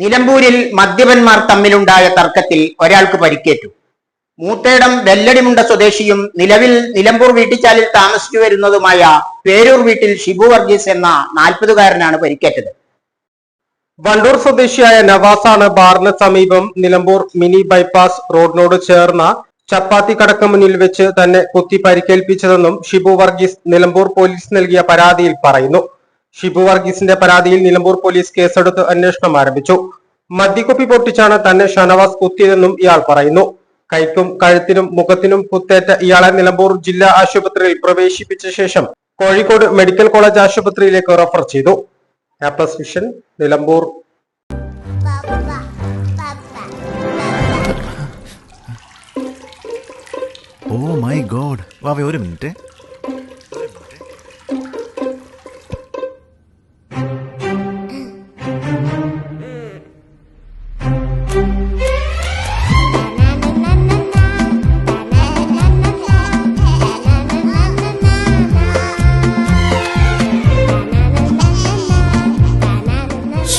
നിലമ്പൂരിൽ മദ്യപന്മാർ തമ്മിലുണ്ടായ തർക്കത്തിൽ ഒരാൾക്ക് പരിക്കേറ്റു. മൂത്തേടം വെല്ലടിമുണ്ട സ്വദേശിയും നിലവിൽ നിലമ്പൂർ വീട്ടിച്ചാലിൽ താമസിച്ചു വരുന്നതുമായ പേരൂർ വീട്ടിൽ ഷിബു വർഗീസ് എന്ന നാൽപ്പതുകാരനാണ് പരിക്കേറ്റത്. വണ്ടൂർ സ്വദേശിയായ നവാസാണ് ബാറിന് സമീപം നിലമ്പൂർ മിനി ബൈപ്പാസ് റോഡിനോട് ചേർന്ന ചപ്പാത്തി കടക്ക് മുന്നിൽ വെച്ച് തന്നെ കുത്തി പരിക്കേൽപ്പിച്ചതെന്നും ഷിബു വർഗീസ് നിലമ്പൂർ പോലീസ് നൽകിയ പരാതിയിൽ പറയുന്നു. ഷിബു വർഗീസിന്റെ പരാതിയിൽ നിലമ്പൂർ പോലീസ് കേസെടുത്ത് അന്വേഷണം ആരംഭിച്ചു. മദ്യക്കുപ്പി പൊട്ടിച്ചാണ് തന്നെ ഷനവാസ് കുത്തിയതെന്നും ഇയാൾ പറയുന്നു. കൈക്കും കഴുത്തിനും മുഖത്തിനും കുത്തേറ്റ ഇയാളെ നിലമ്പൂർ ജില്ലാ ആശുപത്രിയിൽ പ്രവേശിപ്പിച്ച ശേഷം കോഴിക്കോട് മെഡിക്കൽ കോളേജ് ആശുപത്രിയിലേക്ക് റഫർ ചെയ്തു. Vision Nilambur. Oh my God ഒരു minute.